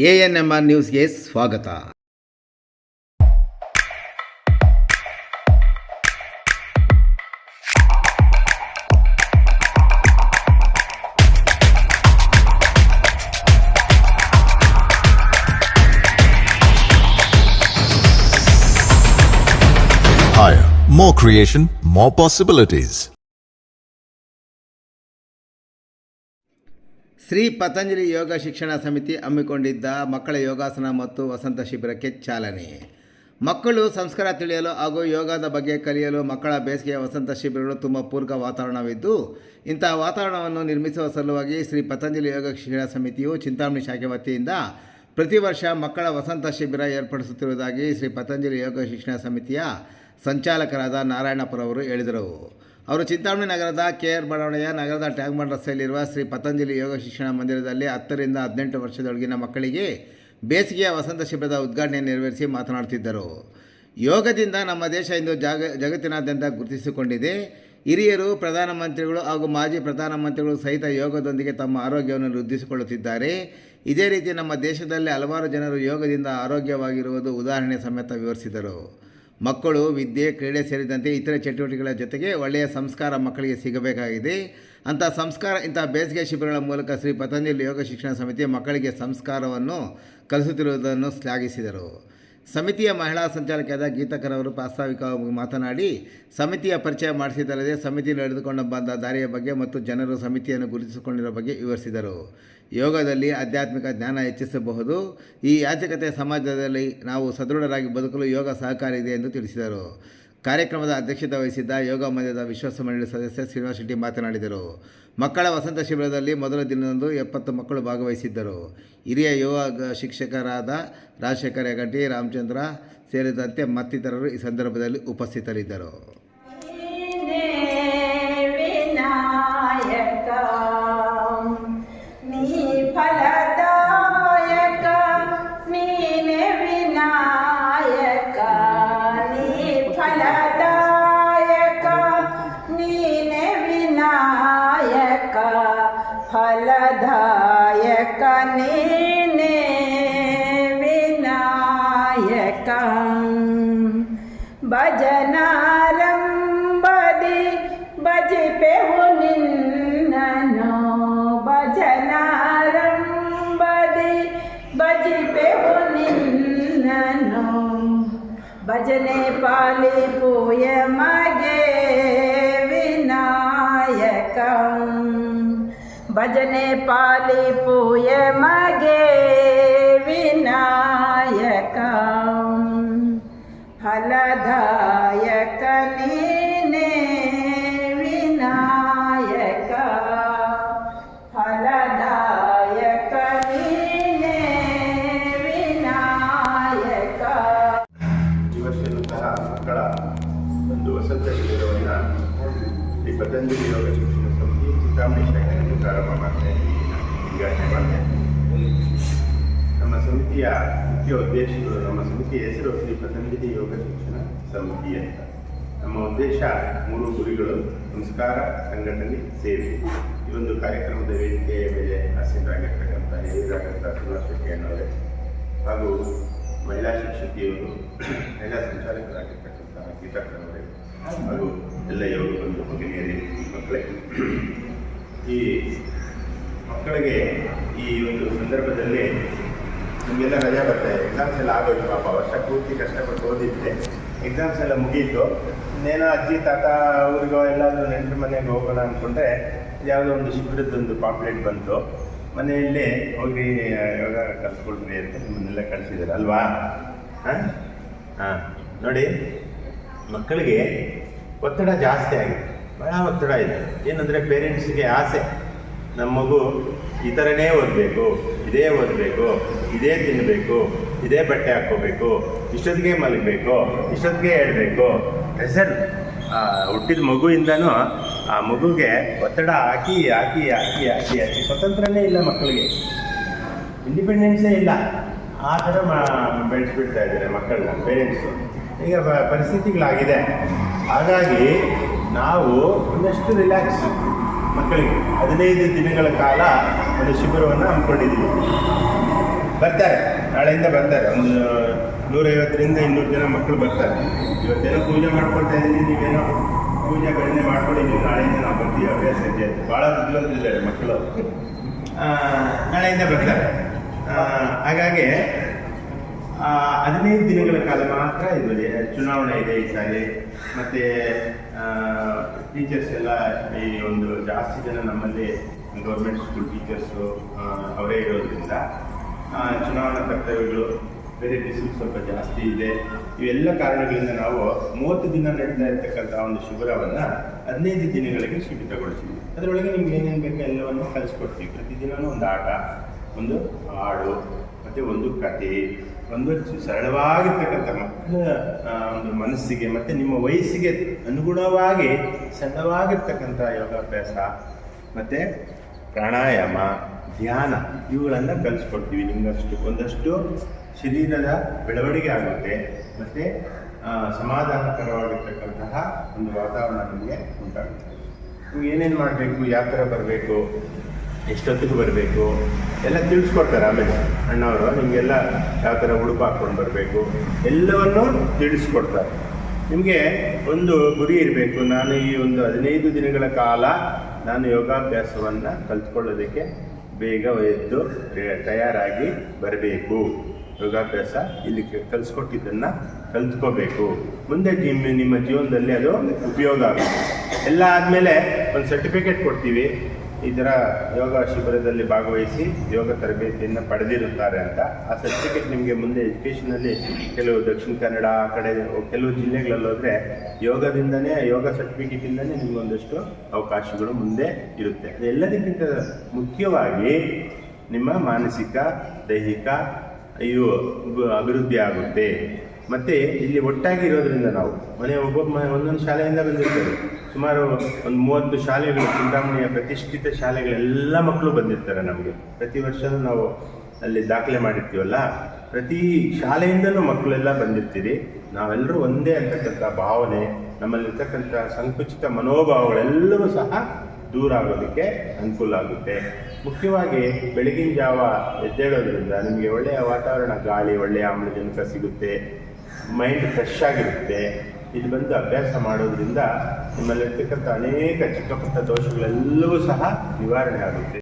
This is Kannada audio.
ಎ ಎನ್ ಎಮ್ ಆರ್ ನ್ಯೂಸ್ಗೆ ಸ್ವಾಗತ Higher, more creation, more possibilities. Shri Patanjali Yoga Shikshana Samiti ಹಮ್ಮಿಕೊಂಡಿದ್ದ ಮಕ್ಕಳ ಯೋಗಾಸನ ಮತ್ತು ವಸಂತ ಶಿಬಿರಕ್ಕೆ ಚಾಲನೆ. ಮಕ್ಕಳು ಸಂಸ್ಕಾರ ತಿಳಿಯಲು ಹಾಗೂ ಯೋಗದ ಬಗ್ಗೆ ಕಲಿಯಲು ಮಕ್ಕಳ ಬೇಸಿಗೆಯ ವಸಂತ ಶಿಬಿರಗಳು ತುಂಬ ಪೂರ್ವ ವಾತಾವರಣವಿದ್ದು ಇಂತಹ ವಾತಾವರಣವನ್ನು ನಿರ್ಮಿಸುವ ಸಲುವಾಗಿ ಶ್ರೀ ಪತಂಜಲಿ ಯೋಗ ಶಿಕ್ಷಣ ಸಮಿತಿಯು ಚಿಂತಾಮಣಿ ಶಾಖೆ ವತಿಯಿಂದ ಪ್ರತಿ ವರ್ಷ ಮಕ್ಕಳ ವಸಂತ ಶಿಬಿರ ಏರ್ಪಡಿಸುತ್ತಿರುವುದಾಗಿ ಶ್ರೀ ಪತಂಜಲಿ ಯೋಗ ಶಿಕ್ಷಣ ಸಮಿತಿಯ ಸಂಚಾಲಕರಾದ ನಾರಾಯಣಪುರವರು ಹೇಳಿದರು. ಅವರು ಚಿಂತಾಮಣಿ ನಗರದ ಕೆ ಆರ್ ಬಡಾವಣೆಯ ನಗರದ ಬಂಡ್ ರಸ್ತೆಯಲ್ಲಿರುವ ಶ್ರೀ ಪತಂಜಲಿ ಯೋಗ ಶಿಕ್ಷಣ ಮಂದಿರದಲ್ಲಿ ಹತ್ತರಿಂದ ಹದಿನೆಂಟು ವರ್ಷದೊಳಗಿನ ಮಕ್ಕಳಿಗೆ ಬೇಸಿಗೆಯ ವಸಂತ ಶಿಬಿರದ ಉದ್ಘಾಟನೆ ನೆರವೇರಿಸಿ ಮಾತನಾಡುತ್ತಿದ್ದರು. ಯೋಗದಿಂದ ನಮ್ಮ ದೇಶ ಇಂದು ಜಾಗ, ಜಗತ್ತಿನಾದ್ಯಂತ ಗುರುತಿಸಿಕೊಂಡಿದೆ. ಹಿರಿಯರು, ಪ್ರಧಾನಮಂತ್ರಿಗಳು ಹಾಗೂ ಮಾಜಿ ಪ್ರಧಾನಮಂತ್ರಿಗಳು ಸಹಿತ ಯೋಗದೊಂದಿಗೆ ತಮ್ಮ ಆರೋಗ್ಯವನ್ನು ವೃದ್ಧಿಸಿಕೊಳ್ಳುತ್ತಿದ್ದಾರೆ. ಇದೇ ರೀತಿ ನಮ್ಮ ದೇಶದಲ್ಲಿ ಹಲವಾರು ಜನರು ಯೋಗದಿಂದ ಆರೋಗ್ಯವಾಗಿರುವುದು ಉದಾಹರಣೆ ಸಮೇತ ವಿವರಿಸಿದರು. ಮಕ್ಕಳು, ವಿದ್ಯೆ, ಕ್ರೀಡೆ ಸೇರಿದಂತೆ ಇತರೆ ಚಟುವಟಿಕೆಗಳ ಜೊತೆಗೆ ಒಳ್ಳೆಯ ಸಂಸ್ಕಾರ ಮಕ್ಕಳಿಗೆ ಸಿಗಬೇಕಾಗಿದೆ. ಅಂಥ ಸಂಸ್ಕಾರ, ಇಂಥ ಬೇಸಿಗೆ ಶಿಬಿರಗಳ ಮೂಲಕ ಶ್ರೀ ಪತಂಜಲಿ ಯೋಗ ಶಿಕ್ಷಣ ಸಮಿತಿ ಮಕ್ಕಳಿಗೆ ಸಂಸ್ಕಾರವನ್ನು ಕಲಿಸುತ್ತಿರುವುದನ್ನು ಶ್ಲಾಘಿಸಿದರು. ಸಮಿತಿಯ ಮಹಿಳಾ ಸಂಚಾಲಕಿಯಾದ ಗೀತಕರ್ ಅವರು ಪ್ರಾಸ್ತಾವಿಕವಾಗಿ ಮಾತನಾಡಿ, ಸಮಿತಿಯ ಪರಿಚಯ ಮಾಡಿಸಿದಲ್ಲದೆ ಸಮಿತಿ ನಡೆದುಕೊಂಡು ಬಂದ ದಾರಿಯ ಬಗ್ಗೆ ಮತ್ತು ಜನರು ಸಮಿತಿಯನ್ನು ಗುರುತಿಸಿಕೊಂಡಿರುವ ಬಗ್ಗೆ ವಿವರಿಸಿದರು. ಯೋಗದಲ್ಲಿ ಆಧ್ಯಾತ್ಮಿಕ ಜ್ಞಾನ ಹೆಚ್ಚಿಸಬಹುದು. ಈ ಯಾಚಕತೆ ಸಮಾಜದಲ್ಲಿ ನಾವು ಸದೃಢರಾಗಿ ಬದುಕಲು ಯೋಗ ಸಹಕಾರಿ ಇದೆ ಎಂದು ತಿಳಿಸಿದರು. ಕಾರ್ಯಕ್ರಮದ ಅಧ್ಯಕ್ಷತೆ ವಹಿಸಿದ್ದ ಯೋಗ ಮಂದಿರದ ವಿಶ್ವಾಸ ಮಂಡಳಿ ಸದಸ್ಯ ಶ್ರೀನಿವಾಸ ಶೆಟ್ಟಿ ಮಾತನಾಡಿದರು. ಮಕ್ಕಳ ವಸಂತ ಶಿಬಿರದಲ್ಲಿ ಮೊದಲ ದಿನದಂದು ಎಪ್ಪತ್ತು ಮಕ್ಕಳು ಭಾಗವಹಿಸಿದ್ದರು. ಹಿರಿಯ ಯೋಗ ಶಿಕ್ಷಕರಾದ ರಾಜಶೇಖರ ಹೆಗಂಟಿ ರಾಮಚಂದ್ರ ಸೇರಿದಂತೆ ಮತ್ತಿತರರು ಈ ಸಂದರ್ಭದಲ್ಲಿ ಉಪಸ್ಥಿತರಿದ್ದರು. ವಿನಾಯಕ ಭಜನಾರಂಭದಿ ಭಜಿಪೆವು ನಿನ್ನನು ಭಜನಾರಂಭದಿ ಭಜಿಪೆವು ನಿನ್ನನು ಭಜನೆ ಪಾಲಿ ಪೂಯ ಮಗೆ ವಿನಾಯಕ ಭಜನೆ ಪಾಲಿ ಪೂಯ ಮಗೆ ವಿನಾಯಕ ಫಲದಾಯಕ ನೀನೇ ವಿನಾಯಕ ಫಲದಾಯಕ ನೀನೇ ವಿನಾಯಕ ಇವತ್ತಿನ ಸಹ ಮಕ್ಕಳ ಒಂದು ವಸಂತ ಶಿಬಿರವನ್ನು ಈ ಪತಂಜಲಿ ಯೋಗ ಶಿಕ್ಷಣ ಸಮಿತಿ ಚಿಂತಾಮಣಿ ಶಾಖೆಯಲ್ಲಿ ಪ್ರಾರಂಭ ಮಾಡ್ತಾ ಇದ್ದೀವಿ ಉದ್ಘಾಟನೆ ಮಾಡ್ತಾ ಇದ್ದೀವಿ ನಮ್ಮ ಸಮಿತಿಯ ಮುಖ್ಯ ಉದ್ದೇಶಗಳು ನಮ್ಮ ಸಮಿತಿಯ ಹೆಸರು ಶ್ರೀ ಪತಂಜಲಿ ಯೋಗ ಶಿಕ್ಷಣ ಸಮಿತಿ ಅಂತ. ನಮ್ಮ ಉದ್ದೇಶ ಮೂರು ಗುರಿಗಳು, ಸಂಸ್ಕಾರ, ಸಂಘಟನೆ, ಸೇವೆ. ಈ ಒಂದು ಕಾರ್ಯಕ್ರಮದ ವೇದಿಕೆಯ ಮೇಲೆ ಆಸೀನರಾಗಿರ್ತಕ್ಕಂಥ ಹಿರಿಯರಾಗಿರ್ತ ಶೆಟ್ಟಿ ಅನ್ನೋರೆ ಹಾಗೂ ಮಹಿಳಾ ಶಿಕ್ಷಕಿಯವರು, ಮಹಿಳಾ ಸಂಚಾಲಕರಾಗಿರ್ತಕ್ಕಂಥ ಗೀತಾಕರವರೇ ಹಾಗೂ ಎಲ್ಲ ಯೋಗ ಬಂಧು ಭಗಿನಿಯರೇ, ಮಕ್ಕಳೇ. ಈ ಮಕ್ಕಳಿಗೆ ಈ ಒಂದು ಸಂದರ್ಭದಲ್ಲಿ ನಮಗೆಲ್ಲ ರಜೆ ಇದೆ ಎಕ್ಸಾಮ್ಸ್ ಎಲ್ಲ ಆಗೋಯ್ತು ಪಾಪ. ವರ್ಷ ಪೂರ್ತಿ ಕಷ್ಟಪಟ್ಟು ಓದಿದ್ದೆ. ಎಕ್ಸಾಮ್ಸ್ ಎಲ್ಲ ಮುಗೀತು. ಇನ್ನೇನೋ ಅಜ್ಜಿ, ತಾತ ಅವ್ರಿಗೋ ಎಲ್ಲಾದರೂ ನೆಂಟರ ಮನೆಗೆ ಹೋಗೋಣ ಅಂದ್ಕೊಂಡ್ರೆ ಯಾವುದೋ ಒಂದು ಶಿಬಿರದೊಂದು ಪಾಂಪ್ಲೆಟ್ ಬಂತು. ಮನೆಯಲ್ಲಿ ಹೋಗಿ ಯೋಗ ಕಲ್ತ್ಕೊಳ್ರಿ ಅಂತ ನಿಮ್ಮನ್ನೆಲ್ಲ ಕಳಿಸಿದ್ದಾರೆ ಅಲ್ವಾ? ಹಾಂ? ಹಾಂ. ನೋಡಿ, ಮಕ್ಕಳಿಗೆ ಒತ್ತಡ ಜಾಸ್ತಿ ಆಗಿದೆ. ಭಾಳ ಒತ್ತಡ ಇದೆ. ಏನಂದರೆ ಪೇರೆಂಟ್ಸ್ಗೆ ಆಸೆ. ನಮ್ಮ ಮಗು ಈ ಥರನೇ ಓದಬೇಕು, ಇದೇ ಓದಬೇಕು, ಇದೇ ತಿನ್ನಬೇಕು ಇದೇ ಬಟ್ಟೆ ಹಾಕ್ಕೋಬೇಕು, ಇಷ್ಟೊತ್ತಿಗೆ ಮಲಗಬೇಕು, ಇಷ್ಟೊತ್ತಿಗೆ ಹೇಳಬೇಕು. ಸರ್ ಹುಟ್ಟಿದ ಮಗುವಿಂದನೂ ಆ ಮಗುಗೆ ಒತ್ತಡ ಹಾಕಿ ಹಾಕಿ ಹಾಕಿ ಹಾಕಿ ಹಾಕಿ ಸ್ವತಂತ್ರನೇ ಇಲ್ಲ ಮಕ್ಕಳಿಗೆ. ಇಂಡಿಪೆಂಡೆನ್ಸೇ ಇಲ್ಲ. ಆ ಥರ ಮಾ, ಬೆಳೆಸ್ಬಿಡ್ತಾ ಇದ್ದಾರೆ ಮಕ್ಕಳನ್ನ ಪೇರೆಂಟ್ಸು ಈಗ ಪರಿಸ್ಥಿತಿಗಳಾಗಿದೆ. ಹಾಗಾಗಿ ನಾವು ಒಂದಷ್ಟು ರಿಲ್ಯಾಕ್ಸ್ ಮಕ್ಕಳಿಗೆ. ಹದಿನೈದು ದಿನಗಳ ಕಾಲ ಒಂದು ಶಿಬಿರವನ್ನು ಹಮ್ಮಿಕೊಂಡಿದ್ದೀವಿ. ಬರ್ತಾರೆ. ನಾಳೆಯಿಂದ ಬರ್ತಾರೆ. ಒಂದು ನೂರೈವತ್ತರಿಂದ ಇನ್ನೂರು ಜನ ಮಕ್ಕಳು ಬರ್ತಾರೆ. ಇವತ್ತೇನೋ ಪೂಜೆ ಮಾಡ್ಕೊಳ್ತಾ ಇದ್ದೀನಿ, ನೀವೇನೋ ಪೂಜೆ ಮಾಡ್ಕೊಂಡು ನೀವು ನಾಳೆಯಿಂದ ನಾವು ಬರ್ತೀವಿ ಅಭ್ಯಾಸ ಇದೆ ಭಾಳ ಬುದ್ಧಿವಂತಿದ್ದಾರೆ ಮಕ್ಕಳು. ನಾಳೆಯಿಂದ ಬರ್ತಾರೆ. ಹಾಗಾಗಿ ಹದಿನೈದು ದಿನಗಳ ಕಾಲ ಮಾತ್ರ ಇದು ಚುನಾವಣೆ ಇದೆ ಈ ಸಾರಿ. ಮತ್ತು ಟೀಚರ್ಸ್ ಎಲ್ಲ ಈ ಒಂದು ಜಾಸ್ತಿ ಜನ ನಮ್ಮಲ್ಲಿ ಗೌರ್ಮೆಂಟ್ ಸ್ಕೂಲ್ ಟೀಚರ್ಸು ಅವರೇ ಇರೋದ್ರಿಂದ ಚುನಾವಣಾ ಕರ್ತವ್ಯಗಳು ಬಿಸಿಲು ಸ್ವಲ್ಪ ಜಾಸ್ತಿ ಇದೆ. ಇವೆಲ್ಲ ಕಾರಣಗಳಿಂದ ನಾವು ಮೂವತ್ತು ದಿನ ನಡೀತಾ ಇರ್ತಕ್ಕಂಥ ಒಂದು ಶಿಬಿರವನ್ನು ಹದಿನೈದು ದಿನಗಳಿಗೆ ಸೀಮಿತಗೊಳಿಸಿದ್ವಿ ಅದರೊಳಗೆ ನಿಮ್ಗೆ ಏನೇನು ಬೇಕೋ ಎಲ್ಲವನ್ನು ಕಲಿಸ್ಕೊಡ್ತೀವಿ ಪ್ರತಿದಿನವೂ ಒಂದು ಆಟ, ಒಂದು ಹಾಡು, ಮತ್ತು ಒಂದು ಕತೆ ಒಂದು ಸರಳವಾಗಿರ್ತಕ್ಕಂಥ ಮಕ್ಕಳ ಒಂದು ಮನಸ್ಸಿಗೆ, ಮತ್ತು ನಿಮ್ಮ ವಯಸ್ಸಿಗೆ ಅನುಗುಣವಾಗಿ ಸರಳವಾಗಿರ್ತಕ್ಕಂಥ ಯೋಗಾಭ್ಯಾಸ, ಮತ್ತು ಪ್ರಾಣಾಯಾಮ, ಧ್ಯಾನ, ಇವುಗಳನ್ನು ಕಲಿಸ್ಕೊಡ್ತೀವಿ ನಿಮಗಷ್ಟು. ಒಂದಷ್ಟು ಶರೀರದ ಬೆಳವಣಿಗೆ ಆಗುತ್ತೆ. ಮತ್ತು ಸಮಾಧಾನಕರವಾಗಿರ್ತಕ್ಕಂತಹ ಒಂದು ವಾತಾವರಣ ನಿಮಗೆ ಉಂಟಾಗುತ್ತೆ. ನೀವು ಏನೇನು ಮಾಡಬೇಕು, ಯಾವ ಥರ ಬರಬೇಕು, ಎಷ್ಟೊತ್ತಿಗೆ ಬರಬೇಕು, ಎಲ್ಲ ತಿಳಿಸ್ಕೊಡ್ತಾರೆ ಆಮೇಲೆ ಅಣ್ಣವರು. ನಿಮಗೆಲ್ಲ ಯಾವ ಥರ ಉಡುಪು ಹಾಕ್ಕೊಂಡು ಬರಬೇಕು, ಎಲ್ಲವನ್ನು ತಿಳಿಸ್ಕೊಡ್ತಾರೆ. ನಿಮಗೆ ಒಂದು ಗುರಿ ಇರಬೇಕು. ನಾನು ಈ ಒಂದು ಹದಿನೈದು ದಿನಗಳ ಕಾಲ ನಾನು ಯೋಗಾಭ್ಯಾಸವನ್ನು ಕಲ್ತ್ಕೊಳ್ಳೋದಕ್ಕೆ ಬೇಗ ಎದ್ದು ತಯಾರಾಗಿ ಬರಬೇಕು. ಯೋಗಾಭ್ಯಾಸ ಇಲ್ಲಿ ಕಲಿಸ್ಕೊಟ್ಟಿದ್ದನ್ನು ಕಲ್ತ್ಕೋಬೇಕು. ಮುಂದೆ ನಿಮ್ಮ ಜೀವನದಲ್ಲಿ ಅದು ಉಪಯೋಗ ಆಗುತ್ತೆ. ಎಲ್ಲ ಆದಮೇಲೆ ಒಂದು ಸರ್ಟಿಫಿಕೇಟ್ ಕೊಡ್ತೀವಿ. ಈ ಥರ ಯೋಗ ಶಿಬಿರದಲ್ಲಿ ಭಾಗವಹಿಸಿ ಯೋಗ ತರಬೇತಿಯನ್ನು ಪಡೆದಿರುತ್ತಾರೆ ಅಂತ ಆ ಸರ್ಟಿಫಿಕೇಟ್ ನಿಮಗೆ ಮುಂದೆ ಎಜುಕೇಷನಲ್ಲಿ ಕೆಲವು ದಕ್ಷಿಣ ಕನ್ನಡ ಆ ಕಡೆ ಕೆಲವು ಜಿಲ್ಲೆಗಳಲ್ಲಿ ಹೋದರೆ ಯೋಗದಿಂದನೇ, ಯೋಗ ಸರ್ಟಿಫಿಕೇಟಿಂದನೇ ನಿಮಗೊಂದಷ್ಟು ಅವಕಾಶಗಳು ಮುಂದೆ ಇರುತ್ತೆ. ಎಲ್ಲದಕ್ಕಿಂತ ಮುಖ್ಯವಾಗಿ ನಿಮ್ಮ ಮಾನಸಿಕ, ದೈಹಿಕ ಇವು ಅಭಿವೃದ್ಧಿ ಆಗುತ್ತೆ. ಮತ್ತು ಇಲ್ಲಿ ಒಟ್ಟಾಗಿ ಇರೋದ್ರಿಂದ ನಾವು ಮನೆ ಒಬ್ಬೊಬ್ಬ ಒಂದೊಂದು ಶಾಲೆಯಿಂದ ಬಂದಿರ್ತಾರೆ. ಸುಮಾರು ಒಂದು ಮೂವತ್ತು ಶಾಲೆಗಳು, ಚಿಂತಾಮಣಿಯ ಪ್ರತಿಷ್ಠಿತ ಶಾಲೆಗಳೆಲ್ಲ ಮಕ್ಕಳು ಬಂದಿರ್ತಾರೆ ನಮಗೆ. ಪ್ರತಿ ವರ್ಷವೂ ನಾವು ಅಲ್ಲಿ ದಾಖಲೆ ಮಾಡಿರ್ತೀವಲ್ಲ, ಪ್ರತಿ ಶಾಲೆಯಿಂದಲೂ ಮಕ್ಕಳೆಲ್ಲ ಬಂದಿರ್ತೀರಿ. ನಾವೆಲ್ಲರೂ ಒಂದೇ ಅಂತಕ್ಕಂಥ ಭಾವನೆ, ನಮ್ಮಲ್ಲಿರ್ತಕ್ಕಂಥ ಸಂಕುಚಿತ ಮನೋಭಾವಗಳೆಲ್ಲವೂ ಸಹ ದೂರ ಆಗೋದಕ್ಕೆ ಅನುಕೂಲ ಆಗುತ್ತೆ. ಮುಖ್ಯವಾಗಿ ಬೆಳಗಿನ ಜಾವ ಎದ್ದೇಳೋದ್ರಿಂದ ನಿಮಗೆ ಒಳ್ಳೆಯ ವಾತಾವರಣ, ಗಾಳಿ, ಒಳ್ಳೆಯ ಆಮ್ಲಜನಕ ಸಿಗುತ್ತೆ. ಮೈಂಡ್ ಫ್ರೆಶ್ ಆಗಿರುತ್ತೆ. ಇದು ಬಂದು ಅಭ್ಯಾಸ ಮಾಡೋದ್ರಿಂದ ನಿಮ್ಮಲ್ಲಿರ್ತಕ್ಕಂಥ ಅನೇಕ ಚಿಕ್ಕ ಪುಟ್ಟ ದೋಷಗಳೆಲ್ಲವೂ ಸಹ ನಿವಾರಣೆ ಆಗುತ್ತೆ.